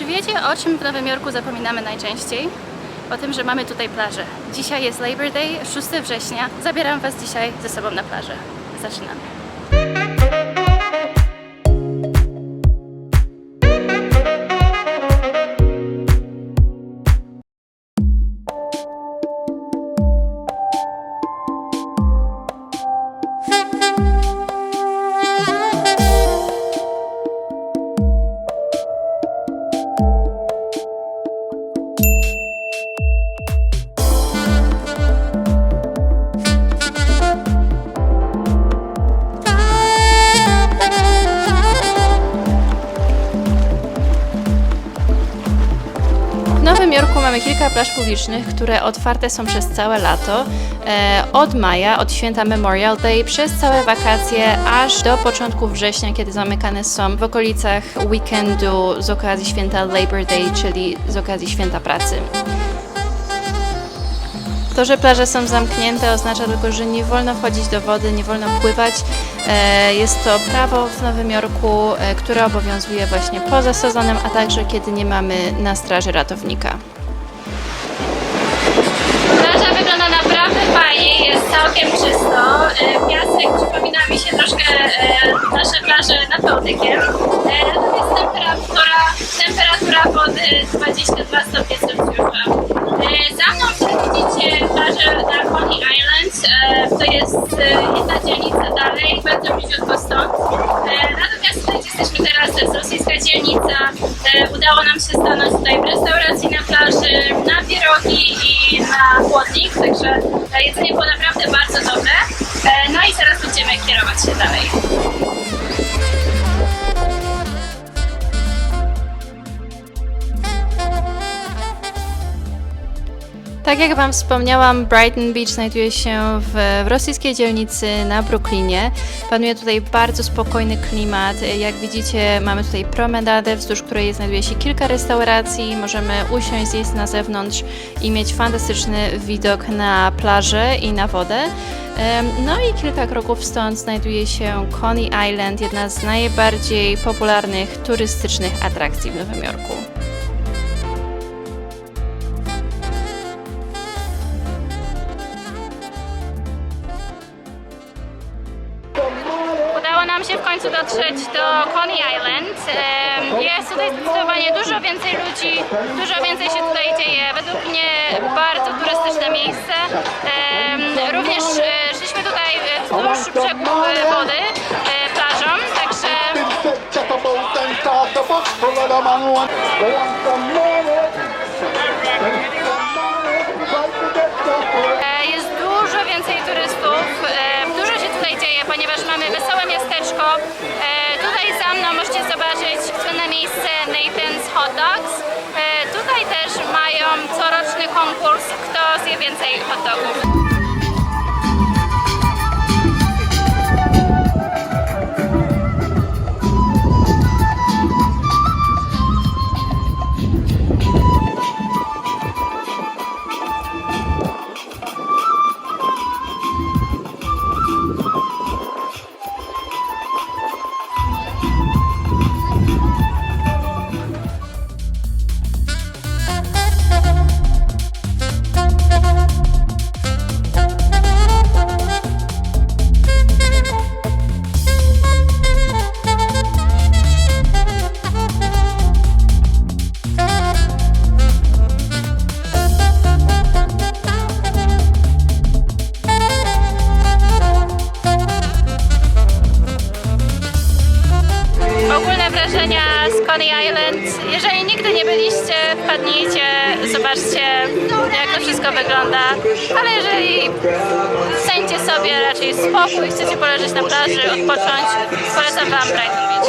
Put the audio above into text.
Czy wiecie, o czym w Nowym Jorku zapominamy najczęściej? O tym, że mamy tutaj plażę. Dzisiaj jest Labor Day, 6 września. Zabieram Was dzisiaj ze sobą na plażę. Zaczynamy. Jorku mamy kilka plaż publicznych, które otwarte są przez całe lato. E, od maja, od święta Memorial Day, przez całe wakacje, aż do początku września, kiedy zamykane są w okolicach weekendu z okazji święta Labor Day, czyli z okazji święta pracy. To, że plaże są zamknięte oznacza tylko, że nie wolno wchodzić do wody, nie wolno pływać. E, Jest to prawo w Nowym Jorku, e, które obowiązuje właśnie poza sezonem, a także kiedy nie mamy na straży ratownika. Plaża wygląda naprawdę fajnie, jest całkiem czysto. E, Piasek przypomina mi się troszkę nasze plaże nad Bałtykiem. Natomiast temperatura, temperatura wody 22 stopnie Celsjusza. Za mną widzicie plażę na Coney Island. To jest jedna dzielnica dalej, bliziutko stąd. E, Natomiast tutaj, jesteśmy teraz, to jest rosyjska dzielnica. E, Udało nam się stanąć tutaj w restauracji na plaży, na pierogi i na chłodnik, także e, jedzenie było naprawdę bardzo dobre. E, No i teraz będziemy kierować się dalej. Tak jak Wam wspomniałam, Brighton Beach znajduje się w, w rosyjskiej dzielnicy na Brooklynie. Panuje tutaj bardzo spokojny klimat. Jak widzicie, mamy tutaj promenadę, wzdłuż której znajduje się kilka restauracji. Możemy usiąść, zjeść na zewnątrz i mieć fantastyczny widok na plażę i na wodę. No i kilka kroków stąd znajduje się Coney Island, jedna z najbardziej popularnych turystycznych atrakcji w Nowym Jorku. Udało nam się w końcu dotrzeć do Coney Island. Jest tutaj zdecydowanie dużo więcej ludzi, dużo więcej się tutaj dzieje. Według mnie bardzo turystyczne miejsce. Również e, szliśmy tutaj wzdłuż brzegu e, wody, e, plażą, także Jest dużo więcej turystów, ponieważ mamy wesołe miasteczko. E, Tutaj za mną możecie zobaczyć słynne miejsce Nathan's Hot Dogs. E, Tutaj też mają coroczny konkurs, kto zje więcej hot dogów. Wrażenia z Coney Island. Jeżeli nigdy nie byliście, wpadnijcie, zobaczcie jak to wszystko wygląda. Ale jeżeli chcecie sobie raczej spokój, chcecie poleżeć na plaży, odpocząć, polecam Wam Brighton Beach.